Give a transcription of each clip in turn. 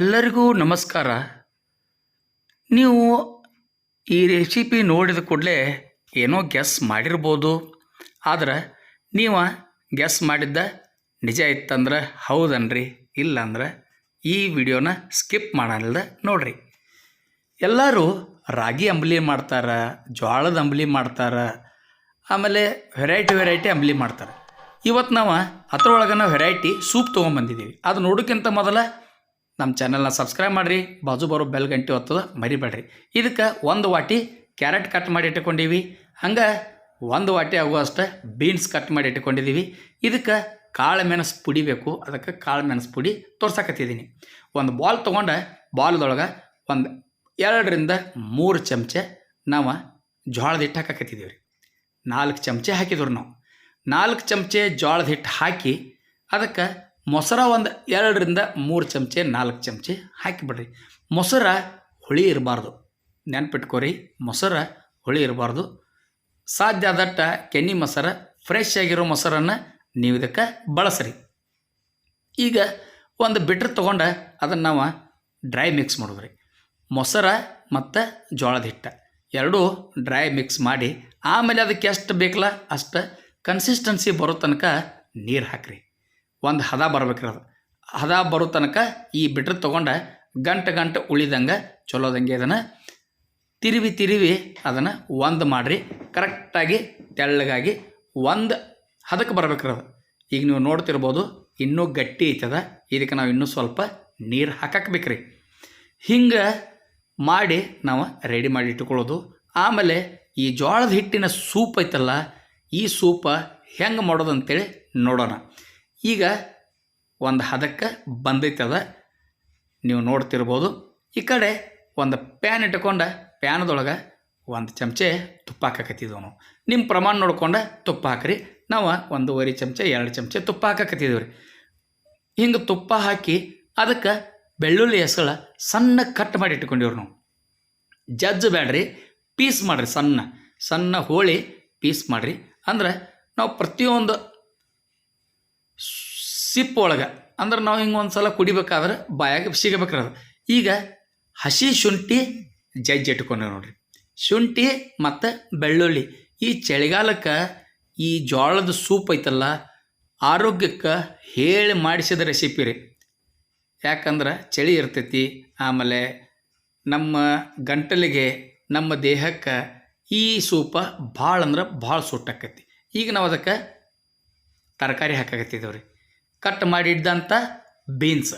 ಎಲ್ಲರಿಗೂ ನಮಸ್ಕಾರ. ನೀವು ಈ ರೆಸಿಪಿ ನೋಡಿದ ಕೂಡಲೇ ಏನೋ ಗ್ಯಾಸ್ ಮಾಡಿರ್ಬೋದು. ಆದ್ರೆ ನೀವು ಗ್ಯಾಸ್ ಮಾಡಿದ್ದ ನಿಜ ಇತ್ತಂದ್ರೆ ಹೌದನ್ರಿ, ಇಲ್ಲಂದ್ರೆ ಈ ವಿಡಿಯೋನ ಸ್ಕಿಪ್ ಮಾಡಲ್ದ ನೋಡ್ರಿ. ಎಲ್ಲರೂ ರಾಗಿ ಅಂಬಲಿ ಮಾಡ್ತಾರೆ ಜೋಳದ ಅಂಬಲಿ ಮಾಡ್ತಾರೆ, ಆಮೇಲೆ ವೆರೈಟಿ ವೆರೈಟಿ ಅಂಬಲಿ ಮಾಡ್ತಾರೆ. ಇವತ್ತು ನಾವು ಅದರೊಳಗನ ವೆರೈಟಿ ಸೂಪ್ ತೊಗೊಂಬಂದಿದ್ದೀವಿ ಅದು ನೋಡೋಕ್ಕಿಂತ ಮೊದಲ ನಮ್ಮ ಚಾನಲ್ನ ಸಬ್ಸ್ಕ್ರೈಬ್ ಮಾಡಿರಿ, ಬಾಜು ಬರೋ ಬೆಲ್ ಗಂಟೆ ಒತ್ತದ ಮರಿಬೇಡ್ರಿ. ಇದಕ್ಕೆ ಒಂದು ವಾಟಿ ಕ್ಯಾರೆಟ್ ಕಟ್ ಮಾಡಿ ಇಟ್ಕೊಂಡೀವಿ ಹಂಗೆ ಒಂದು ವಾಟಿ ಆಗುವಷ್ಟು ಬೀನ್ಸ್ ಕಟ್ ಮಾಡಿ ಇಟ್ಕೊಂಡಿದ್ದೀವಿ ಇದಕ್ಕೆ ಕಾಳು ಮೆಣಸು ಪುಡಿ ಬೇಕು, ಅದಕ್ಕೆ ಕಾಳು ಮೆಣಸು ಪುಡಿ ತೋರ್ಸಕತ್ತಿದ್ದೀನಿ ಒಂದು ಬಾಲ್ ತೊಗೊಂಡು ಬಾಲ್ದೊಳಗೆ ಒಂದು ಎರಡರಿಂದ ಮೂರು ಚಮಚ ನಾವು ಜೋಳದ ಹಿಟ್ಟು ಹಾಕಕತ್ತಿದ್ದೀವಿ ರೀ ನಾಲ್ಕು ಚಮಚೆ ಹಾಕಿದ್ರು ನಾವು ನಾಲ್ಕು ಚಮಚೆ ಜೋಳದ ಹಿಟ್ಟು ಹಾಕಿ ಅದಕ್ಕೆ ಮೊಸರ ಒಂದು ಎರಡರಿಂದ ಮೂರು ಚಮಚೆ, ನಾಲ್ಕು ಚಮಚೆ ಹಾಕಿಬಿಡ್ರಿ. ಮೊಸರ ಹುಳಿ ಇರಬಾರ್ದು. ನೆನ್ಪಿಟ್ಕೋರಿ, ಮೊಸರ ಹುಳಿ ಇರಬಾರ್ದು. ಸಾಧ್ಯ ಆದಟ್ಟ ಕೆನ್ನಿ ಮೊಸರ ಫ್ರೆಶ್ ಆಗಿರೋ ಮೊಸರನ್ನು ನೀವು ಇದಕ್ಕೆ ಬಳಸ್ರಿ. ಈಗ ಒಂದು ಬಿಟ್ರ್ ತೊಗೊಂಡು ಅದನ್ನು ನಾವು ಡ್ರೈ ಮಿಕ್ಸ್ ಮಾಡಿದ್ರಿ. ಮೊಸರ ಮತ್ತು ಜೋಳದ ಹಿಟ್ಟು ಎರಡೂ ಡ್ರೈ ಮಿಕ್ಸ್ ಮಾಡಿ ಆಮೇಲೆ ಅದಕ್ಕೆ ಎಷ್ಟು ಬೇಕಲ್ಲ ಅಷ್ಟು ಕನ್ಸಿಸ್ಟೆನ್ಸಿ ಬರೋ ತನಕ ನೀರು ಹಾಕ್ರಿ. ಒಂದು ಹದ ಬರ್ಬೇಕ್ರಿ ಅದು ಹದ ಬರೋ ತನಕ ಈ ಬಿಟ್ರೆ ತೊಗೊಂಡು ಗಂಟೆ ಗಂಟೆ ಉಳಿದಂಗೆ ಚಲೋದಂಗೆ ಅದನ್ನು ತಿರುವಿ ತಿರುವಿ ಅದನ್ನು ಒಂದು ಮಾಡಿರಿ. ಕರೆಕ್ಟಾಗಿ ತೆಳ್ಳಗಾಗಿ ಒಂದು ಹದಕ್ಕೆ ಬರ್ಬೇಕ್ರಿ ಅದು ಈಗ ನೀವು ನೋಡ್ತಿರ್ಬೋದು ಇನ್ನೂ ಗಟ್ಟಿ ಐತದ. ಇದಕ್ಕೆ ನಾವು ಇನ್ನೂ ಸ್ವಲ್ಪ ನೀರು ಹಾಕಕ್ಕೆ ಬೇಕ್ರಿ ಹಿಂಗೆ ಮಾಡಿ ನಾವು ರೆಡಿ ಮಾಡಿ ಇಟ್ಕೊಳ್ಳೋದು ಆಮೇಲೆ ಈ ಜೋಳದ ಹಿಟ್ಟಿನ ಸೂಪ್ ಐತಲ್ಲ, ಈ ಸೂಪ ಹೆಂಗೆ ಮಾಡೋದು ಅಂತೇಳಿ ನೋಡೋಣ. ಈಗ ಒಂದು ಹದಕ್ಕೆ ಬಂದೈತದ, ನೀವು ನೋಡ್ತಿರ್ಬೋದು. ಈ ಕಡೆ ಒಂದು ಪ್ಯಾನ್ ಇಟ್ಕೊಂಡು ಪ್ಯಾನ್ದೊಳಗೆ ಒಂದು ಚಮಚೆ ತುಪ್ಪ ಹಾಕಕತ್ತಿದ್ವು ನಾವು ನಿಮ್ಮ ಪ್ರಮಾಣ ನೋಡ್ಕೊಂಡು ತುಪ್ಪ ಹಾಕ್ರಿ. ನಾವು ಒಂದೂವರೆ ಚಮಚೆ, ಎರಡು ಚಮಚೆ ತುಪ್ಪ ಹಾಕಕತ್ತಿದ್ದೀವಿ ರೀ ಹಿಂಗೆ ತುಪ್ಪ ಹಾಕಿ ಅದಕ್ಕೆ ಬೆಳ್ಳುಳ್ಳಿ ಹೆಸಳ ಸಣ್ಣ ಕಟ್ ಮಾಡಿ ಇಟ್ಕೊಂಡಿವ್ರು ನಾವು. ಜಜ್ಜು ಬೇಡ್ರಿ ಪೀಸ್ ಮಾಡಿರಿ ಸಣ್ಣ. ಸಣ್ಣ ಹೋಳಿ ಪೀಸ್ ಮಾಡಿರಿ. ಅಂದ್ರೆ ನಾವು ಪ್ರತಿಯೊಂದು ಸಿಪ್ ಒಳಗೆ. ಅಂದ್ರೆ ನಾವು ಹಿಂಗೆ ಒಂದು ಸಲ ಕುಡಿಬೇಕಾದ್ರೆ ಬಾಯಾಗ ಸಿಗಬೇಕ್ರಿ ಅದು. ಈಗ ಹಸಿ ಶುಂಠಿ ಜಜ್ಜಿ ಇಟ್ಕೊಂಡೆ ನೋಡ್ರಿ. ಶುಂಠಿ ಮತ್ತು ಬೆಳ್ಳುಳ್ಳಿ. ಈ ಚಳಿಗಾಲಕ್ಕೆ ಈ ಜೋಳದ ಸೂಪ್ ಐತಲ್ಲ, ಆರೋಗ್ಯಕ್ಕೆ ಹೇಳಿ ಮಾಡಿಸಿದ ರೆಸಿಪಿ ರೀ. ಯಾಕಂದ್ರೆ ಚಳಿ ಇರ್ತೈತಿ, ಆಮೇಲೆ ನಮ್ಮ ಗಂಟಲಿಗೆ, ನಮ್ಮ ದೇಹಕ್ಕೆ ಈ ಸೂಪ ಭಾಳ ಅಂದ್ರೆ ಭಾಳ ಸುಟ್ಟಾಕೈತಿ ಈಗ ನಾವು ಅದಕ್ಕೆ ತರಕಾರಿ ಹಾಕಾಕತ್ತಿದ್ದೇವೆ ರೀ ಕಟ್ ಮಾಡಿದ್ದಂಥ ಬೀನ್ಸ್,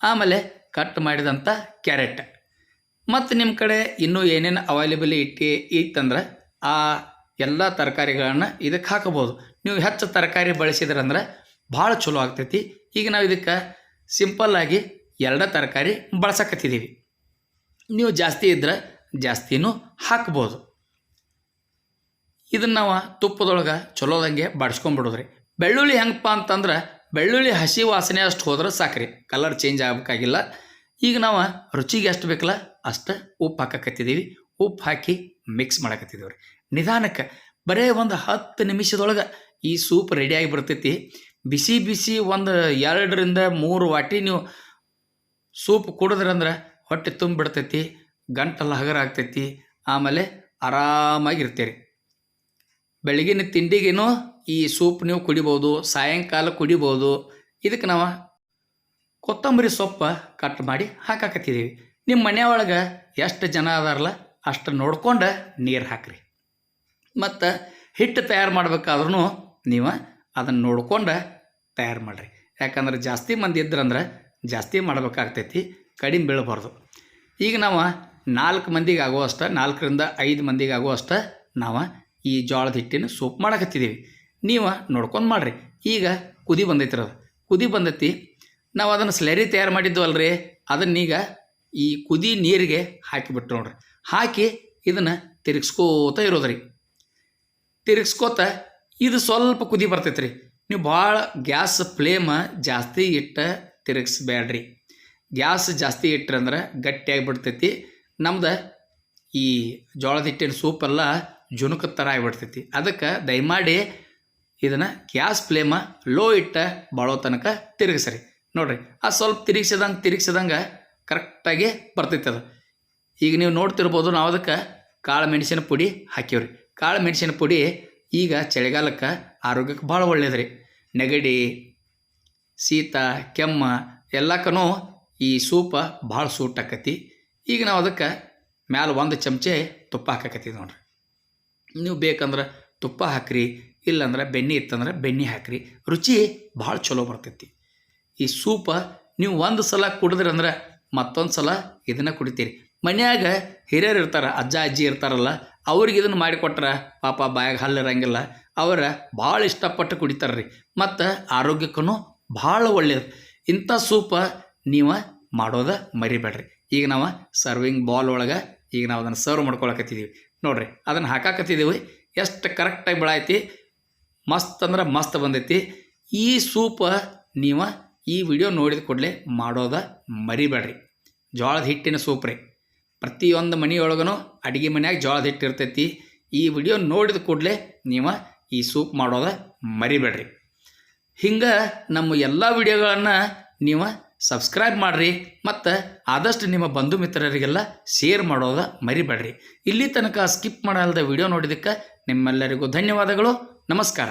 ಆಮೇಲೆ ಕಟ್ ಮಾಡಿದಂಥ ಕ್ಯಾರೆಟ್. ಮತ್ತು ನಿಮ್ಮ ಕಡೆ ಇನ್ನೂ ಏನೇನು ಅವೈಲೇಬಲ್ ಇಟ್ಟು ಇತ್ತಂದ್ರೆ ಆ ಎಲ್ಲ ತರಕಾರಿಗಳನ್ನು ಇದಕ್ಕೆ ಹಾಕಬೋದು. ನೀವು ಹೆಚ್ಚು ತರಕಾರಿ ಬಳಸಿದ್ರಂದ್ರೆ ಭಾಳ ಚಲೋ ಆಗ್ತೈತಿ. ಈಗ ನಾವು ಇದಕ್ಕೆ ಸಿಂಪಲ್ಲಾಗಿ ಎರಡ ತರಕಾರಿ ಬಳಸಕತ್ತಿದ್ದೀವಿ ನೀವು ಜಾಸ್ತಿ ಇದ್ರೆ ಜಾಸ್ತಿನೂ ಹಾಕ್ಬೋದು. ಇದನ್ನು ನಾವು ತುಪ್ಪದೊಳಗೆ ಚಲೋದಂಗೆ ಬಾಡಿಸ್ಕೊಂಬಿಡೋದ್ರಿ ಬೆಳ್ಳುಳ್ಳಿ ಹೆಂಗಪ್ಪ ಅಂತಂದ್ರೆ ಬೆಳ್ಳುಳ್ಳಿ, ಹಸಿ ವಾಸನೆ ಅಷ್ಟು ಹೋದ್ರೆ ಸಾಕ್ರಿ. ಕಲರ್ ಚೇಂಜ್ ಆಗಬೇಕಾಗಿಲ್ಲ. ಈಗ ನಾವು ರುಚಿಗೆ ಎಷ್ಟು ಬೇಕಲ್ಲ ಅಷ್ಟು ಉಪ್ಪು ಹಾಕಕತ್ತಿದ್ದೀವಿ ಉಪ್ಪು ಹಾಕಿ ಮಿಕ್ಸ್ ಮಾಡಕತ್ತಿದ್ದೀವಿ ರೀ ನಿಧಾನಕ್ಕೆ ಬರೇ ಒಂದು ಹತ್ತು ನಿಮಿಷದೊಳಗೆ ಈ ಸೂಪ್ ರೆಡಿಯಾಗಿ ಬರ್ತೈತಿ. ಬಿಸಿ ಬಿಸಿ ಒಂದು ಎರಡರಿಂದ ಮೂರು ವಾಟಿ ನೀವು ಸೂಪ್ ಕುಡಿದ್ರಂದ್ರೆ ಹೊಟ್ಟೆ ತುಂಬಿಡ್ತೈತಿ ಗಂಟಲು ಹಗರ ಆಗ್ತೈತಿ ಆಮೇಲೆ ಆರಾಮಾಗಿರ್ತೀರಿ ಬೆಳಗಿನ ತಿಂಡಿಗೇನು ಈ ಸೂಪ್ ನೀವು ಕುಡಿಬೋದು, ಸಾಯಂಕಾಲ ಕುಡಿಬೋದು, ಇದಕ್ಕೆ ನಾವು ಕೊತ್ತಂಬರಿ ಸೊಪ್ಪು ಕಟ್ ಮಾಡಿ ಹಾಕಾಕತ್ತಿದ್ದೀವಿ ನಿಮ್ಮ ಮನೆಯೊಳಗೆ ಎಷ್ಟು ಜನ ಅದಾರಲ್ಲ, ಅಷ್ಟು ನೋಡ್ಕೊಂಡು ನೀರು ಹಾಕ್ರಿ. ಮತ್ತು ಹಿಟ್ಟು ತಯಾರು ಮಾಡ್ಬೇಕಾದ್ರೂ ನೀವು ಅದನ್ನು ನೋಡ್ಕೊಂಡು ತಯಾರು ಮಾಡಿರಿ. ಯಾಕಂದ್ರೆ ಜಾಸ್ತಿ ಮಂದಿ ಇದ್ರಂದ್ರೆ ಜಾಸ್ತಿ ಮಾಡಬೇಕಾಗ್ತೈತಿ, ಕಡಿಮೆ ಬೀಳಬಾರ್ದು. ಈಗ ನಾವು ನಾಲ್ಕು ಮಂದಿಗೆ ಆಗುವಷ್ಟು ನಾಲ್ಕರಿಂದ ಐದು ಮಂದಿಗೆ ಆಗುವಷ್ಟು ನಾವು ಈ ಜೋಳದ ಹಿಟ್ಟಿನ ಸೂಪ್ ಮಾಡಕತ್ತಿದ್ದೀವಿ. ನೀವು ನೋಡ್ಕೊಂಡು ಮಾಡಿರಿ. ಈಗ ಕುದಿ ಬಂದೈತಿ ಅದು. ಕುದಿ ಬಂದೈತಿ. ನಾವು ಅದನ್ನು ಸ್ಲರಿ ತಯಾರು ಮಾಡಿದ್ದು ಅಲ್ರಿ ಅದನ್ನೀಗ ಈ ಕುದಿ ನೀರಿಗೆ ಹಾಕಿಬಿಟ್ರು ನೋಡ್ರಿ. ಹಾಕಿ ಇದನ್ನು ತಿರುಗಿಸ್ಕೋತ ಇರೋದ್ರಿ. ತಿರುಗಿಸ್ಕೋತ ಇದು ಸ್ವಲ್ಪ ಕುದಿ ಬರ್ತೈತೆ ರೀ ನೀವು ಭಾಳ ಗ್ಯಾಸ್ ಫ್ಲೇಮ ಜಾಸ್ತಿ ಇಟ್ಟ ತಿರುಗಿಸ್ಬೇಡ್ರಿ. ಗ್ಯಾಸ್ ಜಾಸ್ತಿ ಇಟ್ರಂದ್ರೆ ಗಟ್ಟಿಯಾಗಿ ಬಿಡ್ತೈತಿ ನಮ್ದು ಈ ಜೋಳದ ಹಿಟ್ಟಿನ ಸೂಪೆಲ್ಲ ಜುನುಕ ಥರ ಆಗಿಬಿಡ್ತೈತಿ. ಅದಕ್ಕೆ ದಯಮಾಡಿ ಇದನ್ನು ಗ್ಯಾಸ್ ಫ್ಲೇಮ ಲೋ ಇಟ್ಟ ಬಾಳೋ ತನಕ ತಿರುಗಿಸ್ರಿ. ನೋಡಿರಿ, ಆ ಸ್ವಲ್ಪ ತಿರುಗಿಸಿದಂಗೆ ತಿರುಗಿಸಿದಂಗೆ ಕರೆಕ್ಟಾಗಿ ಬರ್ತೈತೆ ಅದು. ಈಗ ನೀವು ನೋಡ್ತಿರ್ಬೋದು ನಾವು ಅದಕ್ಕೆ ಕಾಳು ಮೆಣಸಿನ ಪುಡಿ ಹಾಕಿವ್ರಿ. ಕಾಳು ಮೆಣಸಿನ ಪುಡಿ ಈಗ ಚಳಿಗಾಲಕ್ಕೆ ಆರೋಗ್ಯಕ್ಕೆ ಭಾಳ ಒಳ್ಳೇದು ರೀ ನೆಗಡಿ, ಶೀತ, ಕೆಮ್ಮ ಎಲ್ಲಕ್ಕೂ ಈ ಸೂಪ ಭಾಳ ಸೂಟ್ ಆಕತಿ. ಈಗ ನಾವು ಅದಕ್ಕೆ ಮ್ಯಾಲೆ ಒಂದು ಚಮಚೆ ತುಪ್ಪ ಹಾಕಕತ್ತೀವಿ ನೋಡ್ರಿ. ನೀವು ಬೇಕಂದ್ರೆ ತುಪ್ಪ ಹಾಕ್ರಿ, ಇಲ್ಲಾಂದ್ರೆ ಬೆಣ್ಣೆ ಇತ್ತಂದ್ರೆ ಬೆಣ್ಣೆ ಹಾಕ್ರಿ. ರುಚಿ ಭಾಳ ಚಲೋ ಬರ್ತೈತಿ. ಈ ಸೂಪ ನೀವು ಒಂದು ಸಲ ಕುಡಿದ್ರಂದ್ರೆ ಮತ್ತೊಂದು ಸಲ ಇದನ್ನು ಕುಡಿತೀರಿ. ಮನ್ಯಾಗ ಹಿರಿಯರು ಇರ್ತಾರೆ, ಅಜ್ಜ, ಅಜ್ಜಿ ಇರ್ತಾರಲ್ಲ, ಅವ್ರಿಗೆ ಇದನ್ನು ಮಾಡಿಕೊಟ್ರೆ ಪಾಪ ಬಾಯಾಗ ಹಲ್ಲಿರಂಗಿಲ್ಲ ಅವರ ಭಾಳ ಇಷ್ಟಪಟ್ಟು ಕುಡಿತಾರೆ ರೀ ಮತ್ತು ಆರೋಗ್ಯಕ್ಕೂ ಭಾಳ ಒಳ್ಳೆಯದು ಇಂಥ ಸೂಪ ನೀವು ಮಾಡೋದ ಮರಿಬೇಡ್ರಿ. ಈಗ ನಾವು ಸರ್ವಿಂಗ್ ಬಾಲ್ ಒಳಗೆ ಈಗ ನಾವು ಅದನ್ನು ಸರ್ವ್ ಮಾಡ್ಕೊಳಕತ್ತಿದ್ದೀವಿ ನೋಡ್ರಿ, ಅದನ್ನು ಹಾಕಾಕತ್ತಿದ್ದೀವಿ ಎಷ್ಟು ಕರೆಕ್ಟಾಗಿ ಬೆಳೈತಿ ಮಸ್ತ್ ಅಂದ್ರೆ ಮಸ್ತ್ ಬಂದೈತಿ. ಈ ಸೂಪ ನೀವು ಈ ವಿಡಿಯೋ ನೋಡಿದ ಕೂಡಲೇ ಮಾಡೋದ ಮರಿಬೇಡ್ರಿ. ಜೋಳದ ಹಿಟ್ಟಿನ ಸೂಪ್ ರೀ. ಪ್ರತಿಯೊಂದು ಮನೆಯೊಳಗೂ ಅಡುಗೆ ಮನೆಯಾಗ ಜೋಳದ ಹಿಟ್ಟು ಇರ್ತೈತಿ. ಈ ವಿಡಿಯೋ ನೋಡಿದ ಕೂಡಲೇ ನೀವು ಈ ಸೂಪ್ ಮಾಡೋದ ಮರಿಬೇಡ್ರಿ. ಹಿಂಗೆ ನಮ್ಮ ಎಲ್ಲ ವಿಡಿಯೋಗಳನ್ನು ನೀವು ಸಬ್ಸ್ಕ್ರೈಬ್ ಮಾಡಿರಿ ಮತ್ತು ಆದಷ್ಟು ನಿಮ್ಮ ಬಂಧು ಮಿತ್ರರಿಗೆಲ್ಲ ಶೇರ್ ಮಾಡೋದ ಮರಿಬೇಡ್ರಿ. ಇಲ್ಲಿ ತನಕ ಸ್ಕಿಪ್ ಮಾಡಲ್ದ ವಿಡಿಯೋ ನೋಡಿದ್ದಕ್ಕೆ ನಿಮ್ಮೆಲ್ಲರಿಗೂ ಧನ್ಯವಾದಗಳು. ನಮಸ್ಕಾರ.